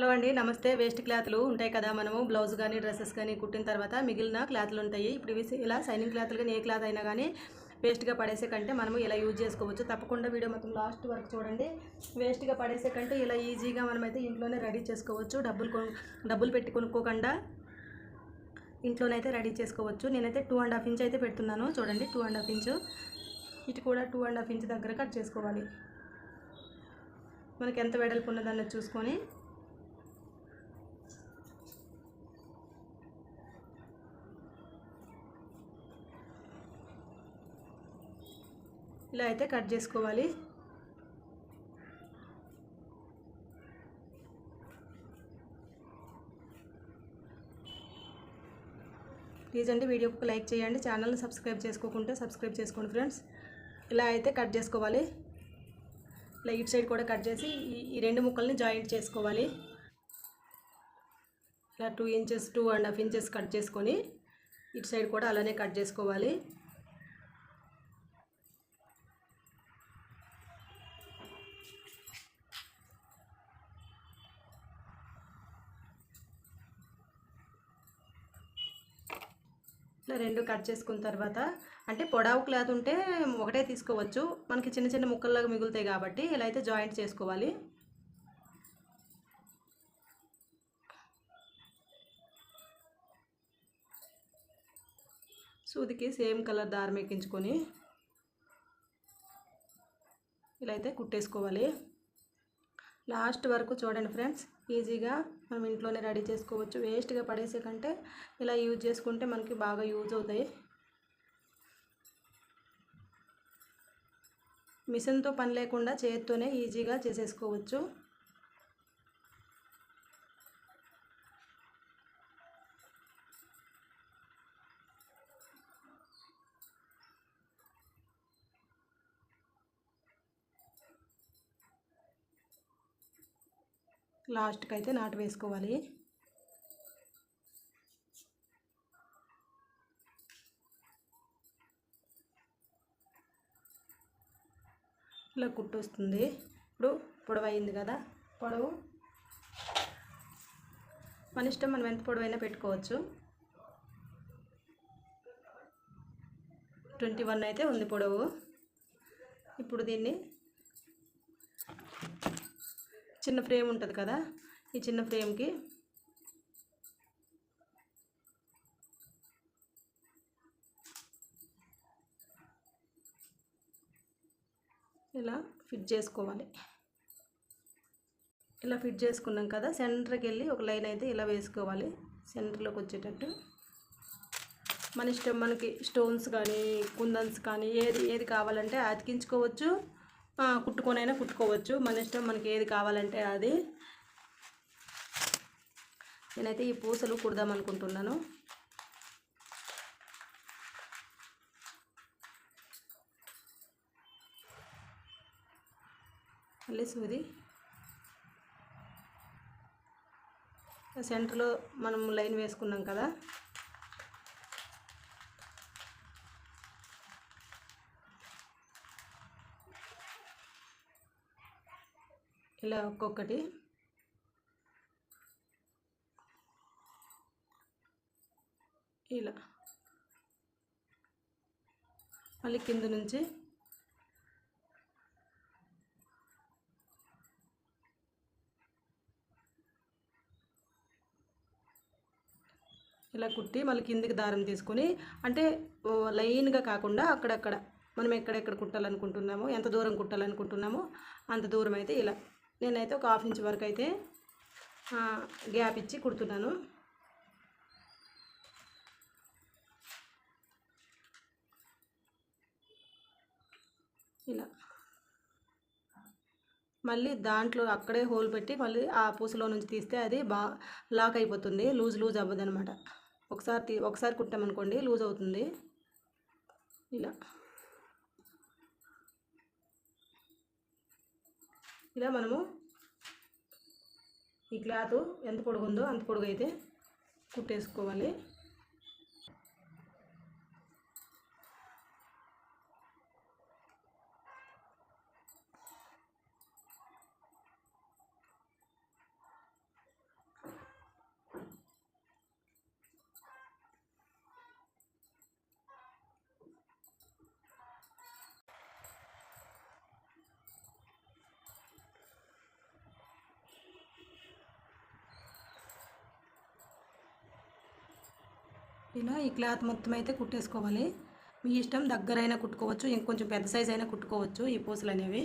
Hello అండి నమస్తే. Waste క్లాత్లు ఉంటాయి కదా మనము. బ్లౌజ్ కానీ డ్రెస్సెస్ కానీ కుట్టిన తర్వాత మిగిలిన క్లాత్లు ఉంటాయి. ఇప్పుడు ఇవి ఇలా సైనింగ్ క్లాత్లు కానీ ఏ క్లాత్ అయినా కానీ వేస్ట్గా పడేసే కంటే మనము ఇలా యూజ్ చేసుకోవచ్చు. తప్పకుండా వీడియో మొత్తం లాస్ట్ వరకు చూడండి. వేస్ట్గా పడేసే కంటే ఇలా ఈజీగా మనమైతే ఇంట్లోనే రెడీ చేసుకోవచ్చు. డబ్బులు డబ్బులు పెట్టి కొనుక్కోకుండా ఇంట్లోనైతే రెడీ చేసుకోవచ్చు. నేనైతే టూ అండ్ హాఫ్ ఇంచ్ అయితే పెడుతున్నాను. చూడండి టూ అండ్ హాఫ్ ఇంచు ఇటు కూడా టూ అండ్ హాఫ్ ఇంచ్ దగ్గర కట్ చేసుకోవాలి. మనకి ఎంత వెడల్పు ఉన్నదాన్ని చూసుకొని ఇలా అయితే కట్ చేసుకోవాలి. ప్లీజ్ అండి వీడియోకి లైక్ చేయండి ఛానల్ని సబ్స్క్రైబ్ చేసుకోకుంటే సబ్స్క్రైబ్ చేసుకోండి ఫ్రెండ్స్. ఇలా అయితే కట్ చేసుకోవాలి. ఇలా ఇటు సైడ్ కూడా కట్ చేసి ఈ- ఈ రెండు ముక్కల్ని జాయింట్ చేసుకోవాలి. ఇలా two inches two and half inches cut చేసుకొని ఇటు సైడ్ కూడా అలానే కట్ చేసుకోవాలి. ఇట్లా రెండు కట్ చేసుకున్న తర్వాత అంటే పొడవు క్లాత్ ఉంటే ఒకటే తీసుకోవచ్చు. మనకి చిన్న చిన్న ముక్కల్లాగా మిగులుతాయి కాబట్టి ఇలా అయితే జాయింట్ చేసుకోవాలి. సూదికి సేమ్ కలర్ దారం ఎక్కించుకొని ఇలా అయితే కుట్టేసుకోవాలి. లాస్ట్ వరకు చూడండి ఫ్రెండ్స్. ఈజీగా మనం ఇంట్లోనే రెడీ చేసుకోవచ్చు. వేస్ట్గా పడేసే కంటే ఇలా యూజ్ చేసుకుంటే మనకి బాగా యూజ్ అవుతాయి. మిషన్తో పని లేకుండా చేతితోనే ఈజీగా చేసేసుకోవచ్చు. లాస్ట్కి అయితే నాటు వేసుకోవాలి. ఇలా కుట్టు వస్తుంది ఇప్పుడు పొడవు అయింది కదా పొడవు. మన ఇష్టం మనం ఎంత పొడవైనా పెట్టుకోవచ్చు. ట్వంటీ వన్ అయితే ఉంది పొడవు. ఇప్పుడు దీన్ని చిన్న ఫ్రేమ్ ఉంటుంది కదా? ఈ చిన్న ఫ్రేమ్కి. ఇలా ఫిట్ చేసుకోవాలి. ఇలా ఫిట్ చేసుకున్నాం కదా? సెంటర్కి వెళ్ళి ఒక లైన్ అయితే ఇలా వేసుకోవాలి. సెంటర్లోకి వచ్చేటట్టు. మన ఇష్టం మనకి స్టోన్స్ కానీ కుందన్స్ కానీ ఏది ఏది కావాలంటే అతికించుకోవచ్చు. కుట్టుకొనైనా కుట్టుకోవచ్చు. మన ఇష్టం మనకి ఏది కావాలంటే అది. నేనైతే ఈ పూసలు కుడదాం అనుకుంటున్నాను. మళ్ళీ సూది. సెంటర్లో మనం లైన్ వేసుకున్నాం కదా. ఇలా ఒక్కొక్కటి. ఇలా. మళ్ళీ కింద నుంచి. ఇలా కుట్టి మళ్ళీ కిందికి దారం తీసుకొని అంటే లైన్గా కాకుండా అక్కడక్కడ. మనం ఎక్కడెక్కడ కుట్టాలనుకుంటున్నామో ఎంత దూరం కుట్టాలనుకుంటున్నామో అంత దూరం అయితే ఇలా. నేనైతే ఒక హాఫ్ ఇంచ్ వరకు అయితే గ్యాప్ ఇచ్చి కుడుతున్నాను. ఇలా. మళ్ళీ దాంట్లో అక్కడే హోల్ పెట్టి మళ్ళీ ఆ పూసలో నుంచి తీస్తే అది బా లాక్ అయిపోతుంది. లూజ్ లూజ్ అవ్వదు అనమాట ఒకసారి తీ ఒకసారి కుట్టామనుకోండి లూజ్ అవుతుంది. ఇలా. ఇలా మనము ఈ క్లాత్ ఎంత పొడుగు ఉందో అంత పొడుగు అయితే కుట్టేసుకోవాలి. ఇలా ఈ క్లాత్ మొత్తం అయితే కుట్టేసుకోవాలి. మీ ఇష్టం దగ్గరైనా కుట్టుకోవచ్చు ఇంకొంచెం పెద్ద సైజ్ అయినా కుట్టుకోవచ్చు ఈ పూసలు అనేవి.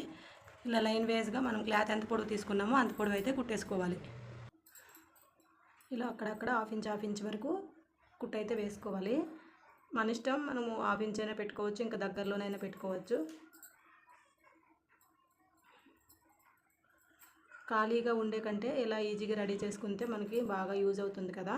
ఇలా లైన్ వేస్గా మనం క్లాత్ ఎంత పొడవు తీసుకున్నామో అంత పొడవు అయితే కుట్టేసుకోవాలి. ఇలా అక్కడక్కడ హాఫ్ ఇంచ్ హాఫ్ ఇంచ్ వరకు కుట్టయితే వేసుకోవాలి. మన ఇష్టం మనము హాఫ్ ఇంచ్ అయినా పెట్టుకోవచ్చు ఇంకా దగ్గరలోనైనా పెట్టుకోవచ్చు. ఖాళీగా ఉండే కంటే ఇలా ఈజీగా రెడీ చేసుకుంటే మనకి బాగా యూజ్ అవుతుంది కదా.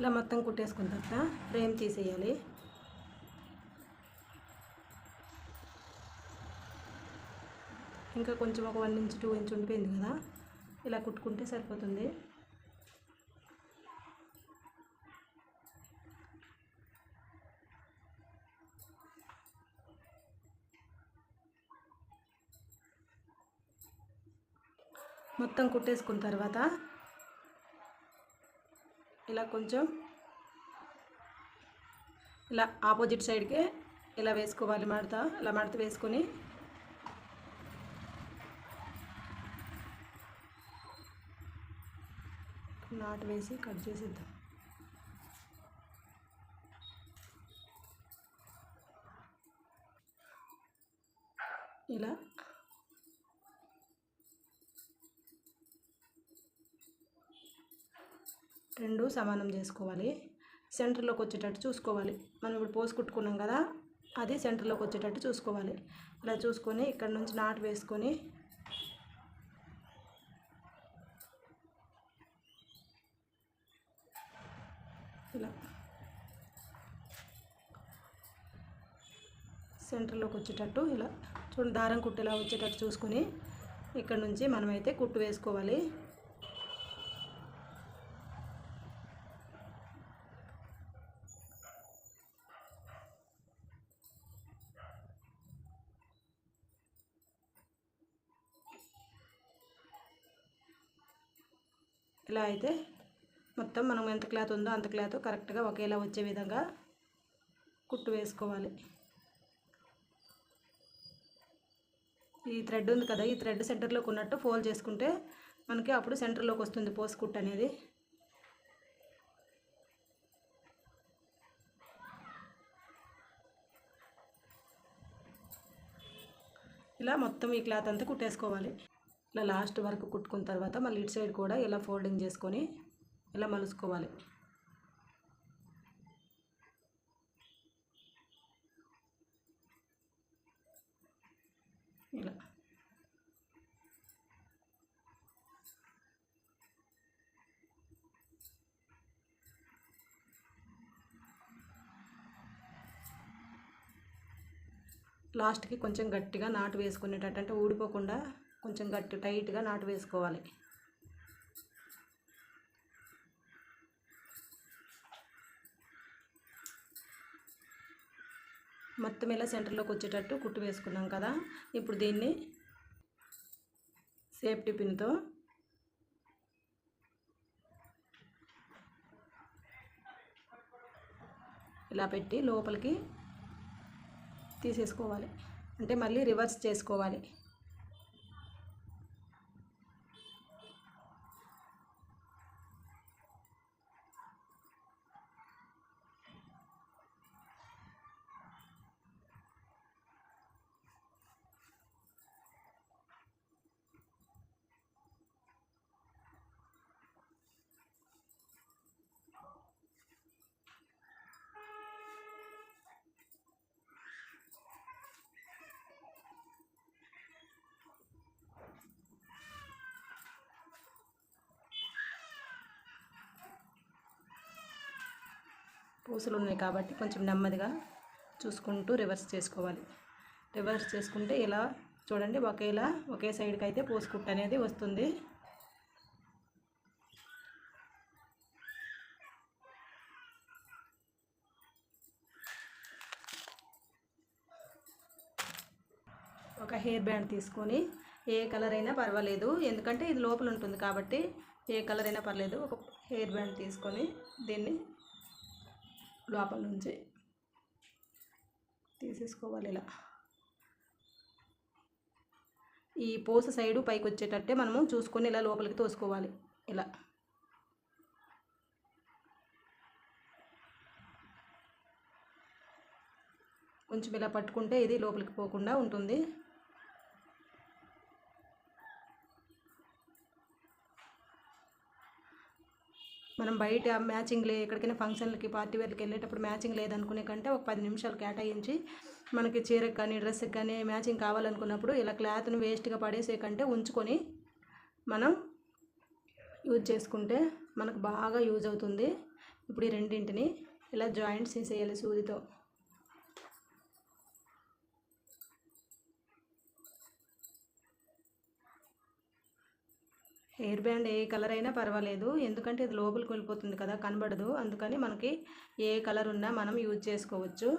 ఇలా మొత్తం కుట్టేసుకున్న తర్వాత ఫ్రేమ్ తీసేయాలి. ఇంకా కొంచెం ఒక వన్ ఇంచ్ టూ ఇంచ్ ఉండిపోయింది కదా ఇలా కుట్టుకుంటే సరిపోతుంది. మొత్తం కుట్టేసుకున్న తర్వాత ఇలా కొంచెం ఇలా ఆపోజిట్ సైడ్కి ఇలా వేసుకోవాలి మడత ఇలా మడత వేసుకొని నాటు వేసి కట్ చేసేద్దాం. ఇలా రెండు సమానం చేసుకోవాలి. సెంటర్లోకి వచ్చేటట్టు చూసుకోవాలి. మనం ఇప్పుడు పోసి కుట్టుకున్నాం కదా అది సెంటర్లోకి వచ్చేటట్టు చూసుకోవాలి. ఇలా చూసుకొని ఇక్కడ నుంచి నాటు వేసుకొని ఇలా సెంటర్లోకి వచ్చేటట్టు ఇలా చూడండి దారం కుట్టేలా వచ్చేటట్టు చూసుకొని ఇక్కడ నుంచి మనమైతే కుట్టు వేసుకోవాలి. ఇలా అయితే మొత్తం మనం ఎంత క్లాత్ ఉందో అంత క్లాత్ కరెక్ట్గా ఒకేలా వచ్చే విధంగా కుట్టు వేసుకోవాలి. ఈ థ్రెడ్ ఉంది కదా ఈ థ్రెడ్ సెంటర్లోకి ఉన్నట్టు ఫోల్డ్ చేసుకుంటే మనకి అప్పుడు సెంటర్లోకి వస్తుంది పోస్ కుట్ అనేది. ఇలా మొత్తం ఈ క్లాత్ అంతా కుట్టేసుకోవాలి. ఇలా లాస్ట్ వరకు కుట్టుకున్న తర్వాత మళ్ళీ ఇటు సైడ్ కూడా ఇలా ఫోల్డింగ్ చేసుకొని ఇలా మలుసుకోవాలి. ఇలా. లాస్ట్కి కొంచెం గట్టిగా నాటు వేసుకునేటట్టు అంటే ఊడిపోకుండా కొంచెం గట్టి టైట్గా నాటు వేసుకోవాలి. మొత్తం ఇలా సెంటర్లోకి వచ్చేటట్టు కుట్టు వేసుకున్నాం కదా. ఇప్పుడు దీన్ని సేఫ్టీ పిన్తో ఇలా పెట్టి లోపలికి తీసేసుకోవాలి. అంటే మళ్ళీ రివర్స్ చేసుకోవాలి. పూసలు ఉన్నాయి కాబట్టి కొంచెం నెమ్మదిగా చూసుకుంటూ రివర్స్ చేసుకోవాలి. రివర్స్ చేసుకుంటే ఇలా చూడండి ఒకేలా ఒకే సైడ్కి అయితే పూసుకుట్టు అనేది వస్తుంది. ఒక హెయిర్ బ్యాండ్ తీసుకొని ఏ కలర్ అయినా పర్వాలేదు. ఎందుకంటే ఇది లోపల ఉంటుంది కాబట్టి ఏ కలర్ అయినా పర్లేదు. ఒక హెయిర్ బ్యాండ్ తీసుకొని దీన్ని లోపల నుంచి తీసేసుకోవాలి ఇలా. ఈ పూస సైడు పైకి వచ్చేటట్టే మనము చూసుకొని ఇలా లోపలికి తోసుకోవాలి. ఇలా. కొంచెం ఇలా పట్టుకుంటే ఇది లోపలికి పోకుండా ఉంటుంది. మనం బయట మ్యాచింగ్ లే ఎక్కడికైనా ఫంక్షన్లకి పార్టీ వేర్లకి వెళ్ళేటప్పుడు మ్యాచింగ్ లేదనుకునే కంటే ఒక పది నిమిషాలు కేటాయించి మనకి చీరకు కానీ డ్రెస్కి కానీ మ్యాచింగ్ కావాలనుకున్నప్పుడు ఇలా క్లాత్ని వేస్ట్గా పడేసే కంటే ఉంచుకొని మనం యూజ్ చేసుకుంటే మనకు బాగా యూజ్ అవుతుంది. ఇప్పుడు ఈ రెండింటిని ఇలా జాయింట్స్ చేసేయాలి సూదితో. హెయిర్ బ్యాండ్ ఏ కలర్ అయినా పర్వాలేదు. ఎందుకంటే ఇది లోపలికి వెళ్ళిపోతుంది కదా కనబడదు. అందుకని మనకి ఏ కలర్ ఉన్నా మనం యూజ్ చేసుకోవచ్చు.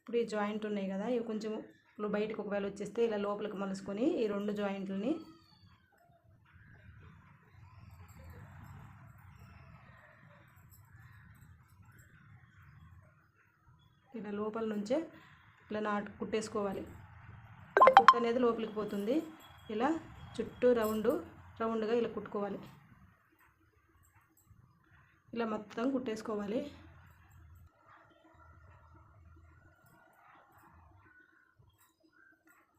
ఇప్పుడు ఈ జాయింట్ ఉన్నాయి కదా ఇవి కొంచెం ఇప్పుడు బయటకు ఒకవేళ వచ్చేస్తే ఇలా లోపలికి మలుసుకొని ఈ రెండు జాయింట్లని ఇలా లోపల నుంచే ఇలా నాటు కుట్టేసుకోవాలి. ఆ అనేది లోపలికి పోతుంది. ఇలా చుట్టూ రౌండ్ రౌండ్గా ఇలా కుట్టుకోవాలి. ఇలా మొత్తం కుట్టేసుకోవాలి.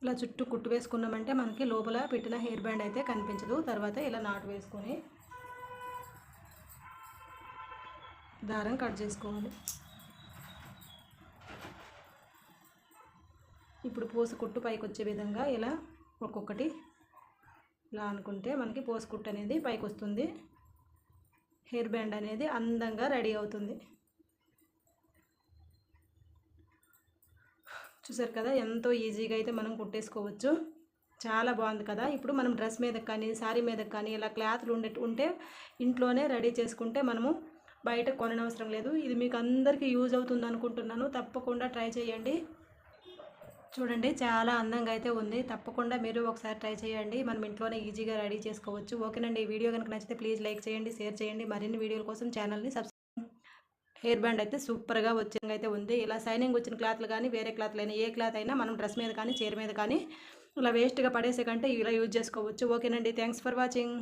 ఇలా చుట్టూ కుట్టు వేసుకున్నామంటే మనకి లోపల పెట్టిన హెయిర్ బ్యాండ్ అయితే కనిపించదు. తర్వాత ఇలా నాటు వేసుకొని దారం కట్ చేసుకోవాలి. ఇప్పుడు పోసుకుట్టు కుట్టు పైకి వచ్చే విధంగా ఇలా ఒక్కొక్కటి ఇలా అనుకుంటే మనకి పోసుకుట్టు కుట్టు అనేది పైకి వస్తుంది హెయిర్ బ్యాండ్ అనేది అందంగా రెడీ అవుతుంది. చూసారు కదా ఎంతో ఈజీగా అయితే మనం కుట్టేసుకోవచ్చు. చాలా బాగుంది కదా. ఇప్పుడు మనం డ్రెస్ మీద కానీ శారీ మీద కానీ ఇలా క్లాత్లు ఉండే ఉంటే ఇంట్లోనే రెడీ చేసుకుంటే మనము బయట కొననవసరం లేదు. ఇది మీకు అందరికీ యూజ్ అవుతుంది అనుకుంటున్నాను. తప్పకుండా ట్రై చేయండి. చూడండి చాలా అందంగా అయితే ఉంది. తప్పకుండా మీరు ఒకసారి ట్రై చేయండి. మనం ఇంట్లోనే ఈజీగా రెడీ చేసుకోవచ్చు. ఓకేనండి. ఈ వీడియో కనుక నచ్చితే ప్లీజ్ లైక్ చేయండి షేర్ చేయండి. మరిన్ని వీడియోల కోసం ఛానల్ని సబ్స్క్రైబ్ హెయిర్ బ్యాండ్ అయితే సూపర్గా వచ్చిన అయితే ఉంది. ఇలా సైనింగ్ వచ్చిన క్లాత్లు కానీ వేరే క్లాత్లు అయినా ఏ క్లాత్ అయినా మనం డ్రెస్ మీద కానీ చీర మీద కానీ ఇలా వేస్ట్గా పడేసే కంటే ఇలా యూజ్ చేసుకోవచ్చు. ఓకేనండి. Thanks for watching.